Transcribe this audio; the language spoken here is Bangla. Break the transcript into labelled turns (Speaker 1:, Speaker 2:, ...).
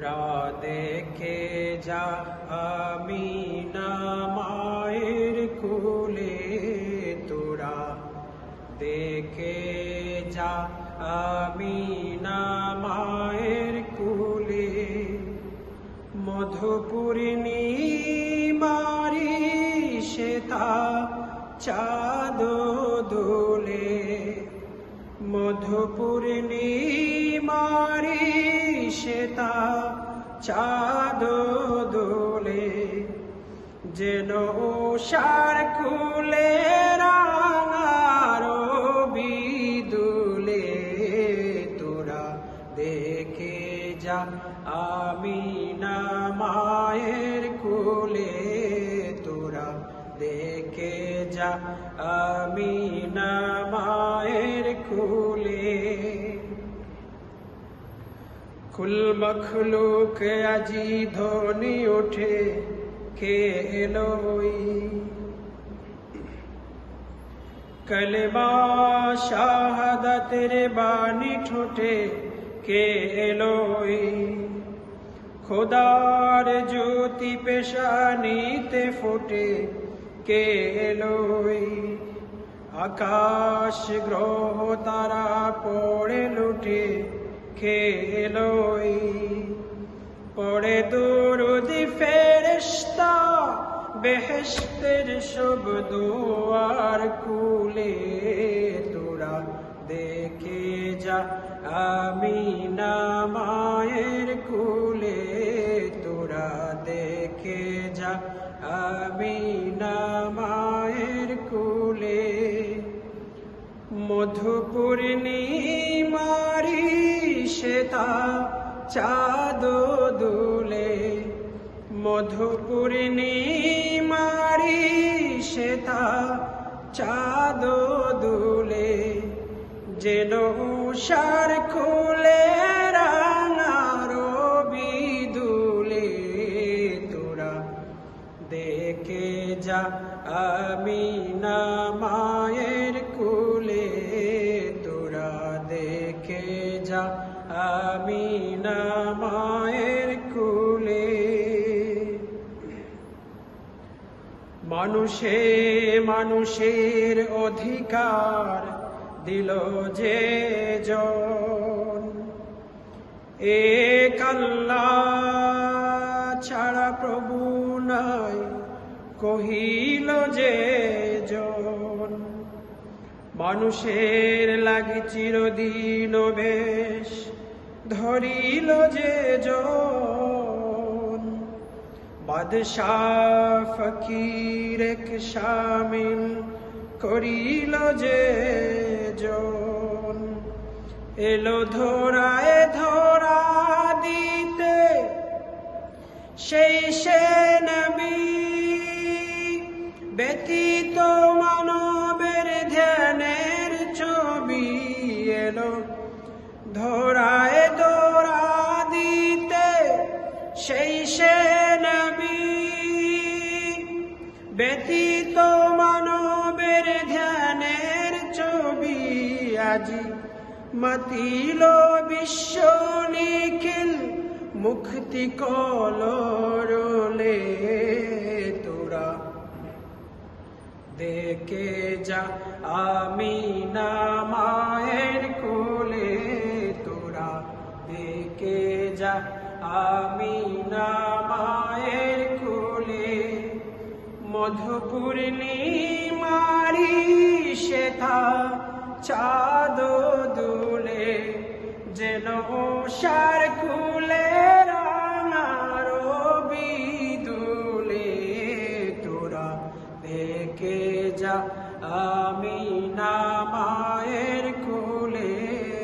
Speaker 1: তোরা দেখে যা, আমি না মায়ের কুলে। তোরা দেখে যা, আমি না মায়ের কুলে। মধুপূর্ণি মারি শ্বেতা চাঁদ দোলে। মধুপূর্ণি শ্বেতা চাঁদ দোলে, যেন সার কুলে রাঙার বিদুলে তোরা দেখে যা আমি না মায়ের কুলে, তোরা দেখে যা আমি না মায়ের কুলে। কুল মখলুক আজি ধ্বনি ওঠে, কে এলোই কলমা শাহাদাতের বাণী ঠোঁটে, কে এলোই খোদার জ্যোতি পেশানিতে ফোটে, কে এলোই আকাশ গ্রহ তারা পড়ে লুটে কে এলোই। পড়ে দুরুদি ফেরেশতা, বেহেশতের সব দুয়ার কুলে তোরা দেখে যা। আমি না মায়ের কুলে তোরা দেখে যা। আমি না মায়ের কুলে মধুপূর্ণিমারি শ্বেতা চাঁদ দুলে মধুপূর্ণিমারি শ্বেতা চাঁদ দুলে, যেন সার খুলে রাঙার বিদুলে তোরা দেখে যা আমি না মানুষে মানুষের অধিকার দিল যে জন। এ কাল্লা ছাড়া প্রভু নাই, কহিল যে জন। মানুষের লাগি চিরদিন বেশ, ধরিল যে জন। বাদশাহ ফকির শামিল করিল যে এলো ধরায় ধরা দিতে, সেই সে নবী ব্যতীত মানবের ধ্যানের ছবি এলো। ধরায় ধরা দিতে, সেই সে ব্যতীত মানবের ধ্যানের ছবি আজি মাতিল বিশ্ব নিখিল মুক্তি কলরলে তোরা। দেখে যা আমি না মায়ের কোলে তোরা। দেখে যা আমি না মধুপূর্ণিমারি শ্বেতা চাঁদ দুলে যেন সার কুলে রাঙার বিদুলে তোরা দেখে যা আমি